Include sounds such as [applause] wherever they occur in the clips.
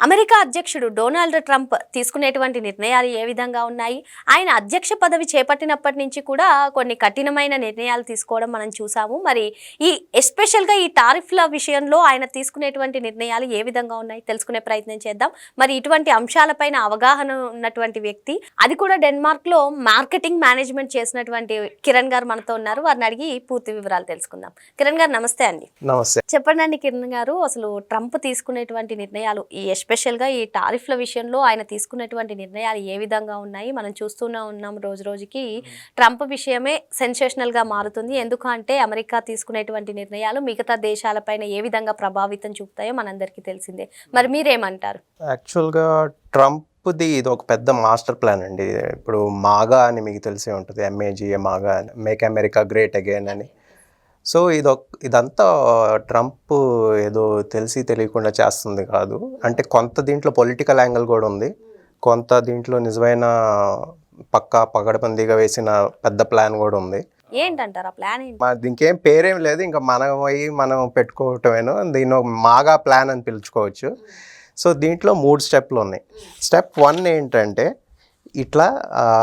America అధ్యక్షుడు Donald Trump తీసుకునేటువంటి నిర్ణయాలు ఏ విధంగా ఉన్నాయి? ఆయన అధ్యక్ష పదవి చేపట్టినప్పటి నుంచి కూడా కొన్ని కఠినమైన నిర్ణయాలు తీసుకోవడం మనం చూసాము. మరి ఈ ఎస్పెషల్గా ఈ టారిఫ్ల విషయంలో ఆయన తీసుకునేటువంటి నిర్ణయాలు ఏ విధంగా ఉన్నాయి? తెలుసుకునే ప్రయత్నం చేద్దాం. మరి ఇటువంటి అంశాలపైన అవగాహన ఉన్నటువంటి వ్యక్తి అది కూడా డెన్మార్క్లో మార్కెటింగ్ మేనేజ్మెంట్ చేసినటువంటి కిరణ్ గారు మనతో ఉన్నారు. వారిని అడిగి పూర్తి వివరాలు తెలుసుకుందాం. కిరణ్ గారు నమస్తే అండి. నమస్తే. చెప్పండి అండి కిరణ్ గారు అసలు ట్రంప్ తీసుకునేటువంటి నిర్ణయాలు ఈ ఎస్పెషల్గా ఈ టారిఫ్ల విషయంలో ఆయన తీసుకునేటువంటి నిర్ణయాలు ఏ విధంగా ఉన్నాయి? మనం చూస్తూనే ఉన్నాం రోజు రోజుకి ట్రంప్ విషయమే సెన్సేషనల్గా మారుతుంది. ఎందుకంటే అమెరికా తీసుకునేటువంటి నిర్ణయాలు మిగతా దేశాలపైన ఏ విధంగా ప్రభావితం చూపుతాయో మనందరికీ తెలిసిందే. మరి మీరేమంటారు? యాక్చువల్గా ట్రంప్ది ఇది ఒక పెద్ద మాస్టర్ ప్లాన్ అండి. ఇప్పుడు మాగా అని మీకు తెలిసే ఉంటుంది. M A G A MAGA అని. మేక్ అమెరికా గ్రేట్ అగైన్ అని. సో ఇది ఇదంతా ట్రంప్ ఏదో తెలిసి తెలియకుండా చేస్తుంది కాదు. అంటే కొంత దీంట్లో పొలిటికల్ యాంగిల్ కూడా ఉంది. కొంత దీంట్లో నిజమైన పక్కా పగడబందీగా వేసిన పెద్ద ప్లాన్ కూడా ఉంది. ఏంటంటారు ఆ ప్లాన్ దీనికి ఏం పేరేం లేదు. ఇంకా మనం అయ్యి మనం పెట్టుకోవటమేను దీన్ని మాగా ప్లాన్ అని పిలుచుకోవచ్చు. సో దీంట్లో మూడు స్టెప్లు ఉన్నాయి. స్టెప్ వన్ ఏంటంటే ఇట్లా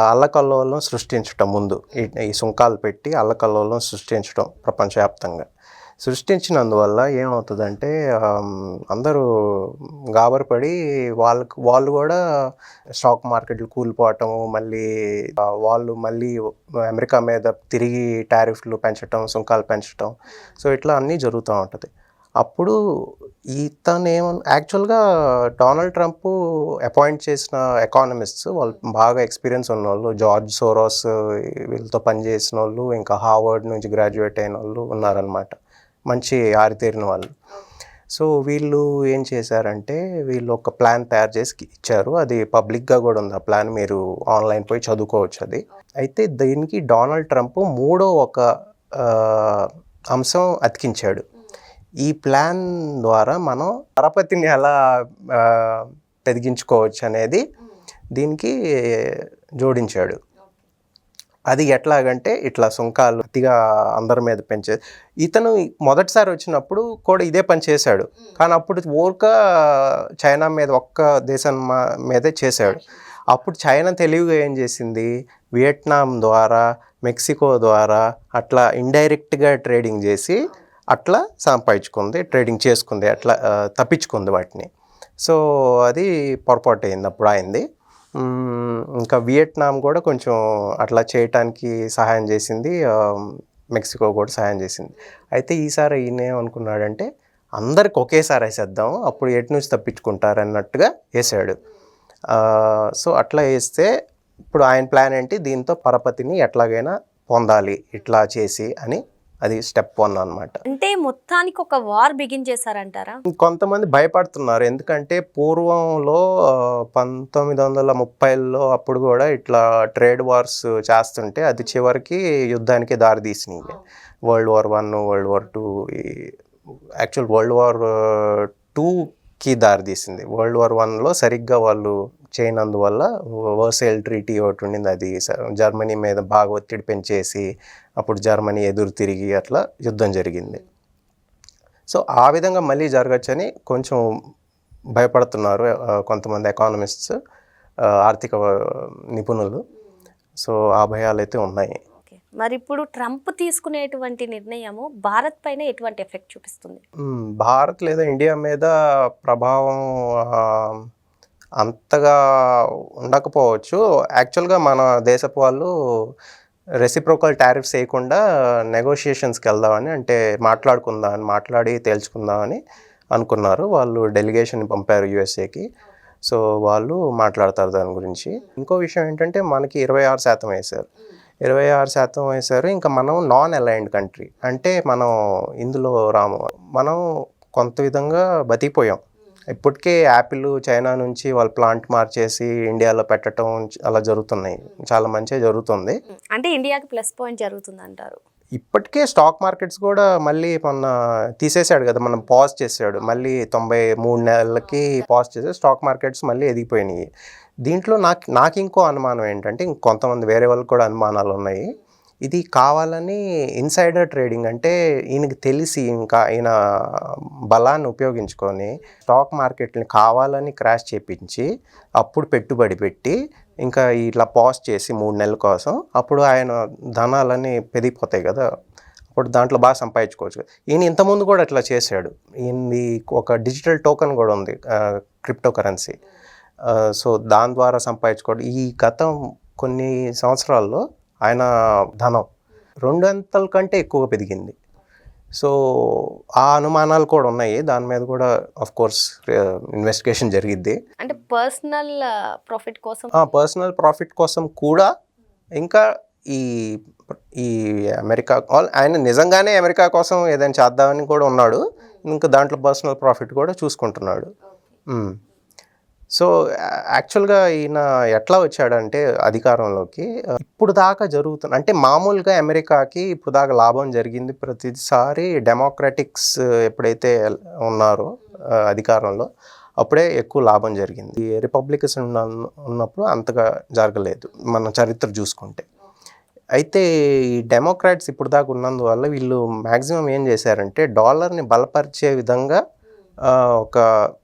అల్లకల్లోలం సృష్టించటం ముందు ఈ- సుంకాలు పెట్టి అల్లకల్లోలం సృష్టించడం ప్రపంచవ్యాప్తంగా. సృష్టించినందువల్ల ఏమవుతుందంటే అందరూ గాబరపడి వాళ్ళకు వాళ్ళు కూడా స్టాక్ మార్కెట్లు కూలిపోవటము మళ్ళీ వాళ్ళు మళ్ళీ అమెరికా మీద తిరిగి టారిఫ్లు పెంచటం సుంకాలు పెంచటం. సో ఇట్లా అన్నీ జరుగుతూ ఉంటుంది. అప్పుడు ఇతను ఏమన్ యాక్చువల్గా డొనాల్డ్ ట్రంప్ అపాయింట్ చేసిన ఎకానమిస్ట్స్ వాళ్ళు బాగా ఎక్స్పీరియన్స్ ఉన్న వాళ్ళు జార్జ్ సోరోస్ వీళ్ళతో పనిచేసిన వాళ్ళు ఇంకా హార్వర్డ్ నుంచి గ్రాడ్యుయేట్ అయిన వాళ్ళు ఉన్నారనమాట మంచి ఆరితేరిన వాళ్ళు. సో వీళ్ళు ఏం చేశారంటే వీళ్ళు ఒక ప్లాన్ తయారు చేసి ఇచ్చారు. అది పబ్లిక్గా కూడా ఉంది. ఆ ప్లాన్ మీరు ఆన్లైన్ పోయి చదువుకోవచ్చు అది. అయితే దీనికి డొనాల్డ్ ట్రంప్ మూడో ఒక అంశం అతికించాడు. ఈ ప్లాన్ ద్వారా మనం పరపతిని ఎలా పెరిగించుకోవచ్చు అనేది దీనికి జోడించాడు. అది ఎట్లాగంటే ఇట్లా సుంకాలు అతిగా అందరి మీద పెంచే ఇతను మొదటిసారి వచ్చినప్పుడు కూడా ఇదే పని చేశాడు. కానీ అప్పుడు ఊరక చైనా మీద ఒక్క దేశం మా- మీదే చేశాడు. అప్పుడు చైనా తెలివిగా ఏం చేసింది? వియట్నాం ద్వారా మెక్సికో ద్వారా అట్లా ఇండైరెక్ట్గా ట్రేడింగ్ చేసి అట్లా సంపాదించుకుంది ట్రేడింగ్ చేసుకుంది అట్లా తప్పించుకుంది వాటిని. సో అది పొరపాటు అయింది. అప్పుడు అయింది ఇంకా వియట్నాం కూడా కొంచెం అట్లా చేయటానికి సహాయం చేసింది మెక్సికో కూడా సహాయం చేసింది. అయితే ఈసారి ఈయన ఏమనుకున్నాడంటే అందరికి ఒకేసారి వేసేద్దాం అప్పుడు ఎటు నుంచి తప్పించుకుంటారు అన్నట్టుగా వేసాడు. సో అట్లా వేస్తే ఇప్పుడు ఆయన ప్లాన్ ఏంటి దీంతో పరపతిని ఎట్లాగైనా పొందాలి ఇట్లా చేసి అని అది స్టెప్ వన్ అన్నమాట. అంటే మొత్తానికి ఒక వార్ బిగిన్ చేశారంటారా? కొంతమంది భయపడుతున్నారు. ఎందుకంటే పూర్వంలో పంతొమ్మిది వందల ముప్పైలో అప్పుడు కూడా ఇట్లా ట్రేడ్ వార్స్ చేస్తుంటే అది చివరికి యుద్ధానికి దారితీసినాయి world war one world war two actual world war టూకి దారితీసింది వరల్డ్ వార్ వన్లో సరిగ్గా వాళ్ళు చేయనందువల్ల వర్సేల్ ట్రీటీ ఒకటి ఉండింది. అది జర్మనీ మీద బాగా ఒత్తిడి పెంచేసి అప్పుడు జర్మనీ ఎదురు తిరిగి అట్లా యుద్ధం జరిగింది. సో ఆ విధంగా మళ్ళీ జరగచ్చని కొంచెం భయపడుతున్నారు కొంతమంది ఎకానమిస్ట్స్ ఆర్థిక నిపుణులు. సో ఆ భయాలు అయితే ఉన్నాయి. మరి ఇప్పుడు ట్రంప్ తీసుకునేటువంటి నిర్ణయము భారత్ పైన ఎటువంటి ఎఫెక్ట్ చూపిస్తుంది? భారత్ లేదా ఇండియా మీద ప్రభావం అంతగా ఉండకపోవచ్చు. యాక్చువల్గా మన దేశపు వాళ్ళు రెసిప్రోకల్ టారిఫ్స్ వేయకుండా నెగోషియేషన్స్కి వెళ్దామని అంటే మాట్లాడుకుందామని మాట్లాడి తేల్చుకుందామని అనుకున్నారు. వాళ్ళు డెలిగేషన్ పంపారు యుఎస్ఏకి. సో వాళ్ళు మాట్లాడతారు దాని గురించి. ఇంకో విషయం ఏంటంటే మనకి ఇరవై ఆరు శాతం వేశారు. ఇరవై ఆరు శాతం వేశారు. ఇంకా మనం నాన్ అలైన్డ్ కంట్రీ అంటే మనం ఇందులో రాము. మనం కొంత విధంగా బతికిపోయాం. ఇప్పటికే యాపిల్ చైనా నుంచి వాళ్ళ ప్లాంట్ మార్చేసి ఇండియాలో పెట్టడం అలా జరుగుతున్నాయి. చాలా మంచిగా జరుగుతుంది. అంటే ఇండియాకి ప్లస్ పాయింట్ జరుగుతుంది అంటారు ఇప్పటికే స్టాక్ మార్కెట్స్ కూడా మళ్ళీ మొన్న తీసేశాడు కదా మనం పాజ్ చేసాడు మళ్ళీ తొంభై మూడు నెలలకి పాజ్ చేసి స్టాక్ మార్కెట్స్ మళ్ళీ ఎదిగిపోయినాయి. దీంట్లో నాకు నాకు ఇంకో అనుమానం ఏంటంటే ఇంకొంతమంది వేరే వాళ్ళకి కూడా అనుమానాలు ఉన్నాయి. ఇది కావాలని ఇన్సైడర్ ట్రేడింగ్ అంటే ఈయనకి తెలిసి ఇంకా ఈయన బలాన్ని ఉపయోగించుకొని స్టాక్ మార్కెట్ని కావాలని క్రాష్ చేపించి అప్పుడు పెట్టుబడి పెట్టి ఇంకా ఇట్లా పాజ్ చేసి మూడు నెలల కోసం అప్పుడు ఆయన ధనాలని పెరిగిపోతాయి కదా. అప్పుడు దాంట్లో బాగా సంపాదించుకోవచ్చు ఈయన ఇంతకుముందు కూడా ఇట్లా చేశాడు. ఈయనది ఒక డిజిటల్ టోకెన్ కూడా ఉంది క్రిప్టో కరెన్సీ సో దాని ద్వారా సంపాదించుకోవడం. ఈ గతం కొన్ని సంవత్సరాల్లో ఆయన ధనం రెండంతల కంటే ఎక్కువ పెరిగింది. సో ఆ అనుమానాలు కూడా ఉన్నాయి. దాని మీద కూడా ఆఫ్ కోర్స్ ఇన్వెస్టిగేషన్ జరిగిద్ది. అంటే పర్సనల్ ప్రాఫిట్ కోసం? పర్సనల్ ప్రాఫిట్ కోసం కూడా ఇంకా ఈ ఈ అమెరికా ఆల్- ఆయన నిజంగానే అమెరికా కోసం ఏదైనా చేద్దామని కూడా ఉన్నాడు. ఇంకా దాంట్లో పర్సనల్ ప్రాఫిట్ కూడా చూసుకుంటున్నాడు. సో యాక్చువల్గా ఈయన ఎట్లా వచ్చాడంటే అధికారంలోకి ఇప్పుడు దాకా జరుగుతున్న అంటే మామూలుగా అమెరికాకి ఇప్పుడు దాకా లాభం జరిగింది ప్రతిసారి డెమోక్రటిక్స్ ఎప్పుడైతే ఉన్నారో అధికారంలో అప్పుడే ఎక్కువ లాభం జరిగింది. ఈ రిపబ్లికన్స్ ఉన్న ఉన్నప్పుడు అంతగా జరగలేదు మన చరిత్ర చూసుకుంటే. అయితే ఈ డెమోక్రాట్స్ ఇప్పుడు దాకా ఉన్నందువల్ల వీళ్ళు మ్యాక్సిమం ఏం చేశారంటే డాలర్ని బలపరిచే విధంగా ఒక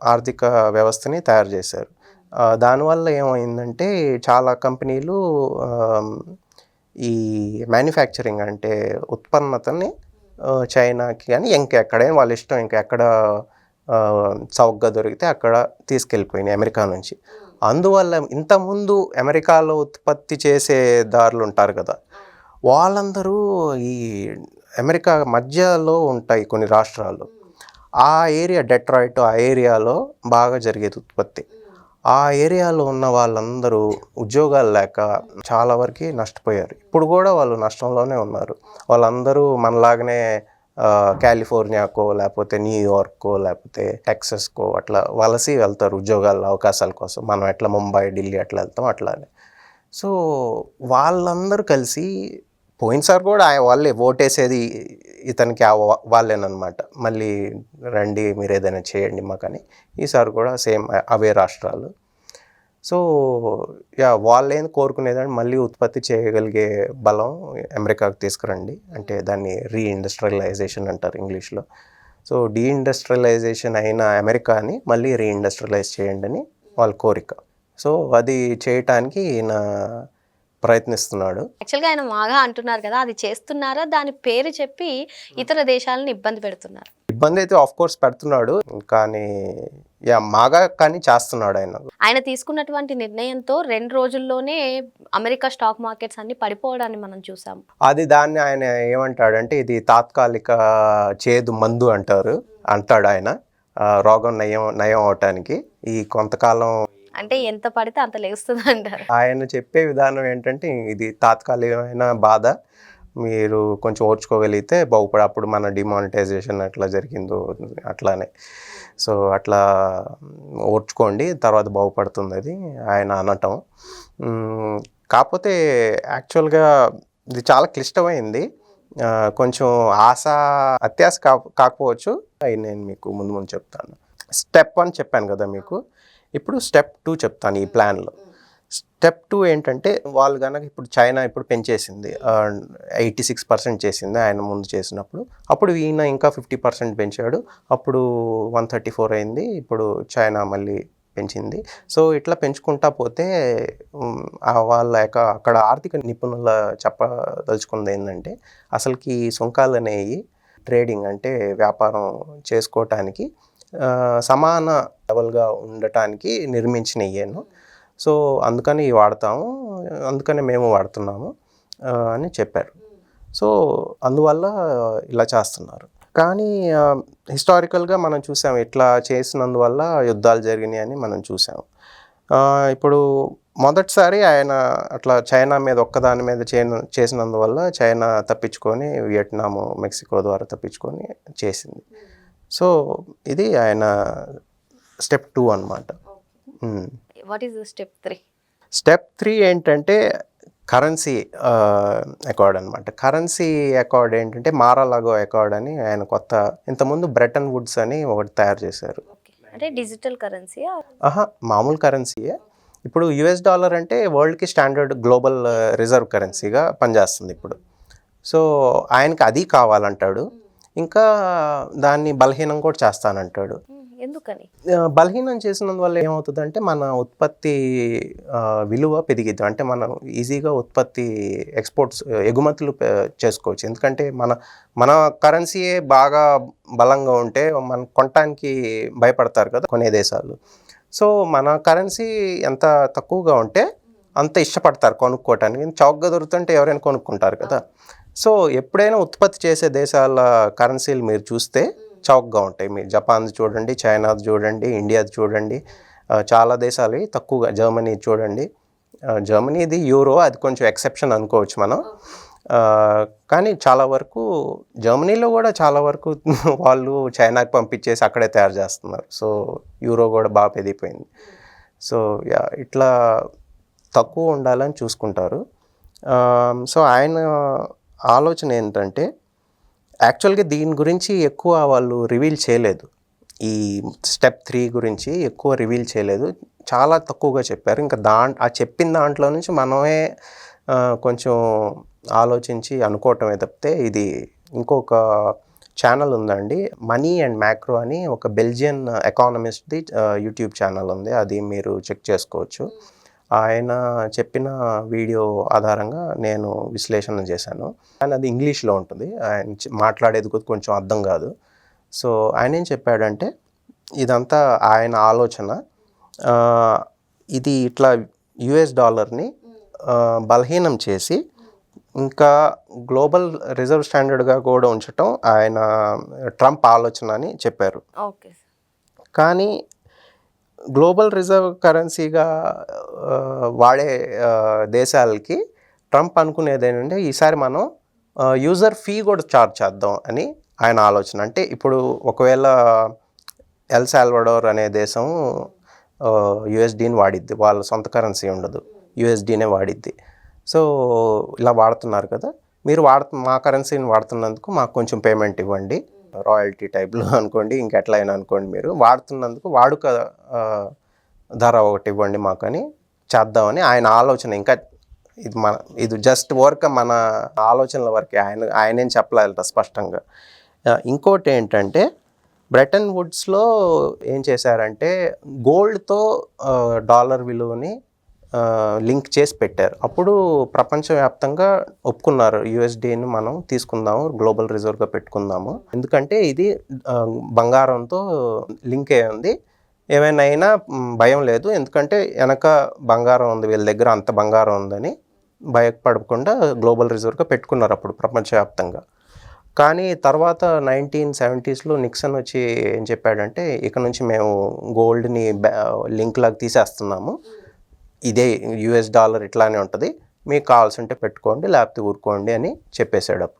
ఆర్థిక వ్యవస్థని తయారు చేశారు. దానివల్ల ఏమైందంటే చాలా కంపెనీలు ఈ మ్యానుఫ్యాక్చరింగ్ అంటే ఉత్పన్నతని చైనాకి కానీ ఇంకెక్కడైనా వాళ్ళ ఇష్టం ఇంకెక్కడ ఆ, చౌకగా దొరికితే అక్కడ తీసుకెళ్ళిపోయినాయి అమెరికా నుంచి. అందువల్ల ఇంతకుముందు అమెరికాలో ఉత్పత్తి చేసే దారులు ఉంటారు కదా వాళ్ళందరూ ఈ అమెరికా మధ్యలో ఉంటాయి కొన్ని రాష్ట్రాలు. ఆ ఏరియా డెట్రాయిట్ ఆ ఏరియాలో బాగా జరిగేది ఉత్పత్తి. ఆ ఏరియాలో ఉన్న వాళ్ళందరూ ఉద్యోగాలు లేక చాలా వరకు నష్టపోయారు. ఇప్పుడు కూడా వాళ్ళు నష్టంలోనే ఉన్నారు. వాళ్ళందరూ మనలాగనే కాలిఫోర్నియాకో లేకపోతే న్యూయార్కో లేకపోతే టెక్సస్కో అట్లా వలసి వెళ్తారు ఉద్యోగాల అవకాశాల కోసం. మనం ఎట్లా ముంబై ఢిల్లీ అట్లా వెళ్తాం అట్లానే. సో వాళ్ళందరూ కలిసి పోయినసారి కూడా ఆయన వాళ్ళే ఓటేసేది ఇతనికి ఆ వాళ్ళేనమాట మళ్ళీ రండి మీరు ఏదైనా చేయండి మాకని. ఈసారి కూడా సేమ్ అవే రాష్ట్రాలు. సో యా వాళ్ళేం కోరుకునేదాన్ని మళ్ళీ ఉత్పత్తి చేయగలిగే బలం అమెరికాకు తీసుకురండి. అంటే దాన్ని రీఇండస్ట్రియలైజేషన్ అంటారు ఇంగ్లీష్లో. సో డీఇండస్ట్రియలైజేషన్ అయిన అమెరికాని మళ్ళీ రీఇండస్ట్రియలైజ్ చేయండి అని వాళ్ళ కోరిక. సో అది చేయటానికి నా ప్రయత్నిస్తున్నాడు. యాక్చువల్గా ఆయన మాగా అంటున్నారు కదా అది చేస్తున్నారా? దాని పేరు చెప్పి ఇతర దేశాలను ఇబ్బంది పెడుతున్నారు. ఇబ్బంది అయితే ఆఫ్ కోర్స్ పెడుతున్నాడు. కానీ యా మాగా కానీ చేస్తున్నాడు ఆయన. ఆయన తీసుకున్నటువంటి నిర్ణయంతో రెండు రోజుల్లోనే అమెరికా స్టాక్ మార్కెట్స్ అన్ని పడిపోవడాన్ని మనం చూసాం. అది దాన్ని ఆయన ఏమంటాడంటే ఇది తాత్కాలిక చేదు మందు అంటారు అంటాడు ఆయన. రోగం నయం నయం అవటానికి. ఈ కొంతకాలం అంటే ఎంత పడితే అంత లేస్తుంది అంటారు. ఆయన చెప్పే విధానం ఏంటంటే ఇది తాత్కాలికమైన బాధ. మీరు కొంచెం ఓర్చుకోగలిగితే బాగుపడి అప్పుడు మన డిమానిటైజేషన్ అట్లా జరిగిందో అట్లానే. సో అట్లా ఓర్చుకోండి తర్వాత బాగుపడుతుంది అది ఆయన అనటం. కాకపోతే యాక్చువల్గా ఇది చాలా క్లిష్టమైంది. కొంచెం ఆశ అత్యాశ కా కాకపోవచ్చు. అయి నేను మీకు ముందు ముందు చెప్తాను. స్టెప్ వన్ చెప్పాను కదా మీకు. ఇప్పుడు స్టెప్ టూ చెప్తాను ఈ ప్లాన్లో స్టెప్ టూ ఏంటంటే వాళ్ళు కనుక ఇప్పుడు చైనా ఇప్పుడు పెంచేసింది ఎయిటీ సిక్స్ పర్సెంట్ చేసింది ఆయన ముందు చేసినప్పుడు. అప్పుడు ఈయన ఇంకా ఫిఫ్టీ పర్సెంట్ పెంచాడు. అప్పుడు వన్ థర్టీ ఫోర్ అయింది. ఇప్పుడు చైనా మళ్ళీ పెంచింది. సో ఇట్లా పెంచుకుంటా పోతే వాళ్ళ యొక్క అక్కడ ఆర్థిక నిపుణుల చెప్పదలుచుకుంది ఏంటంటే అసలుకి సుంకాలు అనేవి ట్రేడింగ్ అంటే వ్యాపారం చేసుకోవటానికి సమాన లెవెల్గా ఉండటానికి నిర్మించినయ్యాను సో అందుకని వాడతాము అందుకని మేము వాడుతున్నాము అని చెప్పారు. సో అందువల్ల ఇలా చేస్తున్నారు. కానీ హిస్టారికల్గా మనం చూసాం ఇట్లా చేసినందువల్ల యుద్ధాలు జరిగినాయి అని మనం చూసాం. ఇప్పుడు మొదటిసారి ఆయన అట్లా చైనా మీద ఒక్కదాని మీద చేసినందువల్ల చైనా తప్పించుకొని వియట్నాము మెక్సికో ద్వారా తప్పించుకొని చేసింది. సో ఇది ఆయన స్టెప్ టూ అనమాట what is step three step three ఏంటంటే కరెన్సీ అకార్డ్ అనమాట కరెన్సీ అకార్డ్ ఏంటంటే మారాలాగో అకార్డ్ అని ఆయన కొత్త ఇంతకుముందు బ్రెటన్ వుడ్స్ అని ఒకటి తయారు చేశారు. అంటే డిజిటల్ కరెన్సీ ఆహా మామూలు కరెన్సీయే. ఇప్పుడు యుఎస్ డాలర్ అంటే వరల్డ్కి స్టాండర్డ్ గ్లోబల్ రిజర్వ్ కరెన్సీగా పనిచేస్తుంది ఇప్పుడు. సో ఆయనకి అది కావాలంటాడు. ఇంకా దాన్ని బలహీనం కూడా చేస్తానంటాడు. ఎందుకని? బలహీనం చేసినందువల్ల ఏమవుతుందంటే మన ఉత్పత్తి విలువ పెరిగిద్ది. అంటే మనం ఈజీగా ఉత్పత్తి ఎక్స్పోర్ట్స్ ఎగుమతులు చేసుకోవచ్చు. ఎందుకంటే మన మన కరెన్సీయే బాగా బలంగా ఉంటే మనం కొనటానికి భయపడతారు కదా కొనే దేశాలు. సో మన కరెన్సీ ఎంత తక్కువగా ఉంటే అంత ఇష్టపడతారు కొనుక్కోవటానికి చౌకగా దొరుకుతుంటే ఎవరైనా కొనుక్కుంటారు కదా. సో ఎప్పుడైనా ఉత్పత్తి చేసే దేశాల కరెన్సీలు మీరు చూస్తే చౌక్గా ఉంటాయి. మీరు జపాన్ చూడండి చైనాది చూడండి ఇండియాది చూడండి చాలా దేశాలు తక్కువగా జర్మనీ చూడండి. జర్మనీది యూరో అది కొంచెం ఎక్సెప్షన్ అనుకోవచ్చు మనం. కానీ చాలా వరకు జర్మనీలో కూడా చాలా వరకు [laughs] వాళ్ళు చైనాకి పంపించేసి అక్కడే తయారు చేస్తున్నారు. సో యూరో కూడా బాగా పెరిగిపోయింది. సో యా ఇట్లా తక్కువ ఉండాలని చూసుకుంటారు. సో ఆయన ఆలోచన ఏంటంటే యాక్చువల్గా దీని గురించి ఎక్కువ వాళ్ళు రివీల్ చేయలేదు. ఈ స్టెప్ త్రీ గురించి ఎక్కువ రివీల్ చేయలేదు. చాలా తక్కువగా చెప్పారు. ఇంకా దా ఆ చెప్పిన దాంట్లో నుంచి మనమే కొంచెం ఆలోచించి అనుకోవటమే తప్పితే ఇది ఇంకొక ఛానల్ ఉందండి. మనీ అండ్ మ్యాక్రో అని ఒక బెల్జియన్ ఎకానమిస్ట్ది యూట్యూబ్ ఛానల్ ఉంది. అది మీరు చెక్ చేసుకోవచ్చు. ఆయన చెప్పిన వీడియో ఆధారంగా నేను విశ్లేషణ చేశాను. కానీ అది ఇంగ్లీష్లో ఉంటుంది. ఆయన మాట్లాడేది కొంచెం అర్థం కాదు. సో ఆయన ఏం చెప్పాడంటే ఇదంతా ఆయన ఆలోచన. ఇది ఇట్లా యుఎస్ డాలర్ని బలహీనం చేసి ఇంకా గ్లోబల్ రిజర్వ్ స్టాండర్డ్గా కూడా ఉంచటం ఆయన ట్రంప్ ఆలోచన అని చెప్పారు. ఓకే కానీ గ్లోబల్ రిజర్వ్ కరెన్సీగా వాడే దేశాలకి ట్రంప్ అనుకునేది ఏంటంటే ఈసారి మనం యూజర్ ఫీ కూడా చార్జ్ చేద్దాం అని ఆయన ఆలోచన. అంటే ఇప్పుడు ఒకవేళ ఎల్ సాల్వడోర్ అనే దేశం యుఎస్డీని వాడిద్ది. వాళ్ళ సొంత కరెన్సీ ఉండదు. యుఎస్డీనే వాడిద్ది. సో ఇలా వాడుతున్నారు కదా. మీరు వాడుతు మా కరెన్సీని వాడుతున్నందుకు మాకు కొంచెం పేమెంట్ ఇవ్వండి. రాయల్టీ టైప్లో అనుకోండి ఇంకెట్లయినా అనుకోండి మీరు. వాడుతున్నందుకు వాడుక ధర ఒకటి ఇవ్వండి మాకు అని చేద్దామని ఆయన ఆలోచన. ఇంకా ఇది మన ఇది జస్ట్ వర్క్ మన ఆలోచనల వరకే. ఆయన ఆయనేం చెప్పలేదు స్పష్టంగా. ఇంకోటి ఏంటంటే బ్రెటన్ వుడ్స్లో ఏం చేశారంటే గోల్డ్తో డాలర్ విలువని లింక్ చేసి పెట్టారు. అప్పుడు ప్రపంచవ్యాప్తంగా ఒప్పుకున్నారు. యుఎస్డిని మనం తీసుకుందాము గ్లోబల్ రిజర్వ్గా పెట్టుకుందాము. ఎందుకంటే ఇది బంగారంతో లింక్ అయి ఉంది. ఏమైనా అయినా భయం లేదు. ఎందుకంటే వెనక బంగారం ఉంది వీళ్ళ దగ్గర అంత బంగారం ఉందని భయపడకుండా గ్లోబల్ రిజర్వ్గా పెట్టుకున్నారు అప్పుడు ప్రపంచవ్యాప్తంగా. కానీ తర్వాత నైన్టీన్ సెవెంటీస్లో నిక్సన్ వచ్చి ఏం చెప్పాడంటే ఇక నుంచి మేము గోల్డ్ని లింక్ లాగా తీసేస్తున్నాము. ఇదే యుఎస్ డాలర్ ఇట్లానే ఉంటుంది. మీకు కావాల్సింటే పెట్టుకోండి లేకపోతే ఊరుకోండి అని చెప్పేశాడు అప్పుడు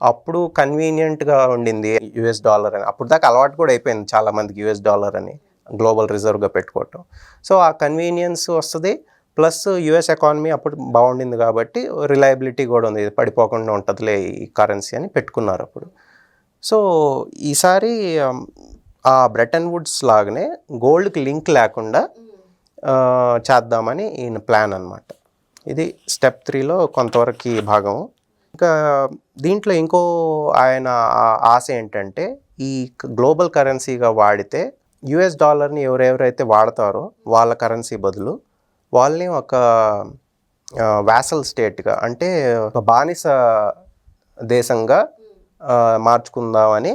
అప్పుడు కన్వీనియంట్గా ఉండింది యుఎస్ డాలర్ అని. అప్పుడు దాకా అలవాటు కూడా అయిపోయింది చాలామందికి యుఎస్ డాలర్ అని గ్లోబల్ రిజర్వ్గా పెట్టుకోవటం. సో ఆ కన్వీనియన్స్ వస్తుంది ప్లస్ యుఎస్ ఎకానమీ అప్పుడు బాగుండింది కాబట్టి రిలయబిలిటీ కూడా ఉంది. పడిపోకుండా ఉంటుందిలే ఈ కరెన్సీ అని పెట్టుకున్నారు అప్పుడు. సో ఈసారి ఆ బ్రెటన్ వుడ్స్ లాగానే గోల్డ్కి లింక్ లేకుండా చేద్దామని ఈయన ప్లాన్ అనమాట ఇది స్టెప్ త్రీలో కొంతవరకు భాగం. ఇంకా దీంట్లో ఇంకో ఆయన ఆశ ఏంటంటే ఈ గ్లోబల్ కరెన్సీగా వాడితే యుఎస్ డాలర్ని ఎవరెవరైతే వాడతారో వాళ్ళ కరెన్సీ బదులు వాళ్ళని ఒక వ్యాసల్ స్టేట్గా అంటే ఒక బానిస దేశంగా మార్చుకుందామని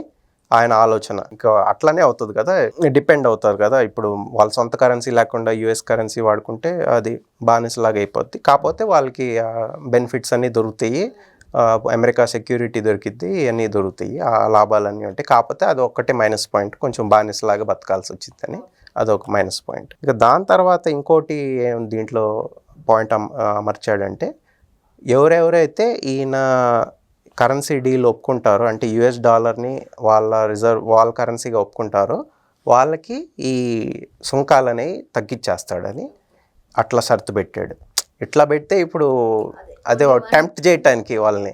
ఆయన ఆలోచన. ఇంకా అట్లానే అవుతుంది కదా. డిపెండ్ అవుతారు కదా. ఇప్పుడు వాళ్ళ సొంత కరెన్సీ లేకుండా యుఎస్ కరెన్సీ వాడుకుంటే అది బానిసలాగా అయిపోద్ది. కాకపోతే వాళ్ళకి బెనిఫిట్స్ అన్నీ దొరుకుతాయి. అమెరికా సెక్యూరిటీ దొరికిద్ది అన్నీ దొరుకుతాయి. ఆ లాభాలన్నీ ఉంటాయి. కాకపోతే అది ఒక్కటే మైనస్ పాయింట్. కొంచెం బానిసలాగా బతకాల్సి వచ్చిందని అదొక మైనస్ పాయింట్. ఇక దాని తర్వాత ఇంకోటి దీంట్లో పాయింట్ అమర్చాడంటే ఎవరెవరైతే ఈయన కరెన్సీ డీల్ ఒప్పుకుంటారో. అంటే యుఎస్ డాలర్ని వాళ్ళ రిజర్వ్ వాళ్ళ కరెన్సీగా ఒప్పుకుంటారో. వాళ్ళకి ఈ సుంకాలు అనేవి తగ్గించేస్తాడని అట్లా షరతు పెట్టాడు. ఇట్లా పెడితే ఇప్పుడు అదే టెంప్ట్ చేయటానికి వాళ్ళని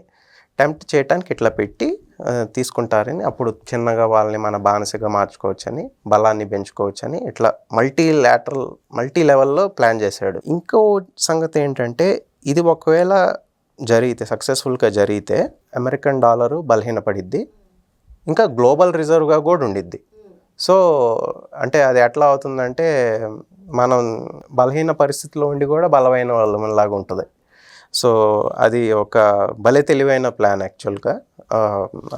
టెంప్ట్ చేయటానికి ఇట్లా పెట్టి తీసుకుంటారని అప్పుడు చిన్నగా వాళ్ళని మన బానిసగా మార్చుకోవచ్చని బలాన్ని పెంచుకోవచ్చని ఇట్లా మల్టీ లాటరల్ మల్టీ లెవెల్లో ప్లాన్ చేశాడు. ఇంకో సంగతి ఏంటంటే ఇది ఒకవేళ జరిగితే సక్సెస్ఫుల్గా జరిగితే అమెరికన్ డాలరు బలహీనపడిద్ది. ఇంకా గ్లోబల్ రిజర్వ్గా కూడా ఉండిద్ది. సో అంటే అది ఎట్లా అవుతుందంటే మనం బలహీన పరిస్థితిలో ఉండి కూడా బలమైన వాళ్ళలాగా ఉంటుంది. సో అది ఒక భలే తెలివైన ప్లాన్ యాక్చువల్గా.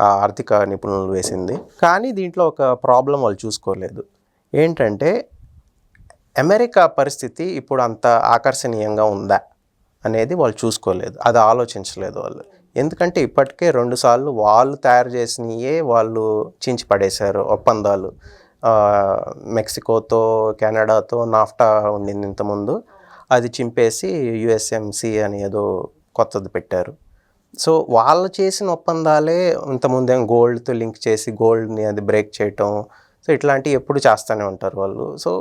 ఆ ఆర్థిక నిపుణులు వేసింది. కానీ దీంట్లో ఒక ప్రాబ్లం వాళ్ళు చూసుకోలేదు. ఏంటంటే అమెరికా పరిస్థితి ఇప్పుడు అంత ఆకర్షణీయంగా ఉందా అనేది వాళ్ళు చూసుకోలేదు. అది ఆలోచించలేదు వాళ్ళు. ఎందుకంటే ఇప్పటికే రెండుసార్లు వాళ్ళు తయారు చేసినయే వాళ్ళు చించి పడేశారు ఒప్పందాలు. మెక్సికోతో కెనడాతో నాఫ్టా ఉండింది ఇంతకుముందు. అది చింపేసి యుఎస్ఎంసి అని ఏదో కొత్తది పెట్టారు. సో వాళ్ళు చేసిన ఒప్పందాలే ఇంతకుముందేం గోల్డ్తో లింక్ చేసి గోల్డ్ని అది బ్రేక్ చేయటం. సో ఇట్లాంటివి ఎప్పుడు చేస్తూనే ఉంటారు వాళ్ళు. సో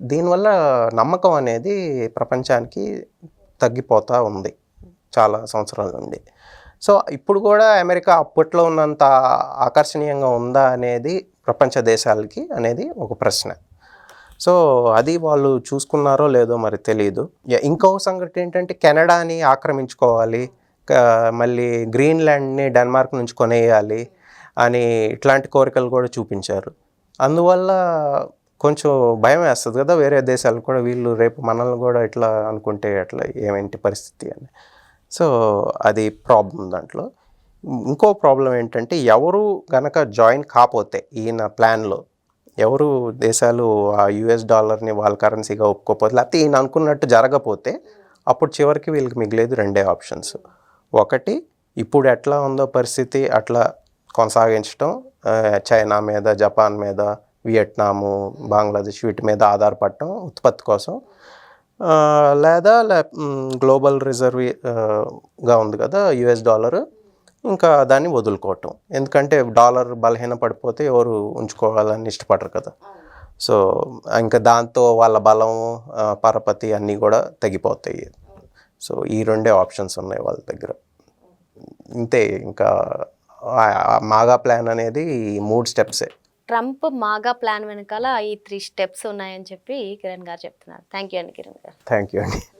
దీనివల్ల నమ్మకం అనేది ప్రపంచానికి తగ్గిపోతూ ఉంది చాలా సంవత్సరాల నుండి. సో ఇప్పుడు కూడా అమెరికా అప్పట్లో ఉన్నంత ఆకర్షణీయంగా ఉందా అనేది ప్రపంచ దేశాలకి అనేది ఒక ప్రశ్న. సో అది వాళ్ళు చూసుకున్నారో లేదో మరి తెలియదు ఇంకో సంగతి ఏంటంటే కెనడాని ఆక్రమించుకోవాలి మళ్ళీ గ్రీన్లాండ్ని డెన్మార్క్ నుంచి కొనేయాలి అని ఇట్లాంటి కోరికలు కూడా చూపించారు. అందువల్ల కొంచెం భయం వేస్తుంది కదా వేరే దేశాలు కూడా వీళ్ళు రేపు మనల్ని కూడా ఇట్లా అనుకుంటే అట్లా ఏమేంటి పరిస్థితి అని. సో అది ప్రాబ్లం దాంట్లో. ఇంకో ప్రాబ్లం ఏంటంటే ఎవరు గనక జాయిన్ కాపోతే ఈయన ప్లాన్లో ఎవరు దేశాలు ఆ యుఎస్ డాలర్ని వాళ్ళ కరెన్సీగా ఒప్పుకోకపోతే లేకపోతే ఈయన అనుకున్నట్టు జరగపోతే అప్పుడు చివరికి వీళ్ళకి మిగిలేదు రెండే ఆప్షన్స్ ఒకటి ఇప్పుడు ఎట్లా ఉందో పరిస్థితి అట్లా కొనసాగించడం చైనా మీద జపాన్ మీద వియట్నాము బంగ్లాదేశ్ వీటి మీద ఆధారపడటం ఉత్పత్తి కోసం. లేదా లే గ్లోబల్ రిజర్వ్గా ఉంది కదా యుఎస్ డాలర్. ఇంకా దాన్ని వదులుకోవటం. ఎందుకంటే డాలర్ బలహీన పడిపోతే ఎవరు ఉంచుకోవాలని ఇష్టపడరు కదా. సో ఇంకా దాంతో వాళ్ళ బలం పరపతి అన్నీ కూడా తగ్గిపోతాయి సో ఈ రెండే ఆప్షన్స్ ఉన్నాయి వాళ్ళ దగ్గర. ఇంతే ఇంకా మాగా ప్లాన్ అనేది ఈ మూడు స్టెప్సే. ట్రంప్ మాగా ప్లాన్ వెనకాల ఈ త్రీ స్టెప్స్ ఉన్నాయని చెప్పి కిరణ్ గారు చెప్తున్నారు. థ్యాంక్ యూ అండి కిరణ్ గారు. థ్యాంక్ యూ అండి.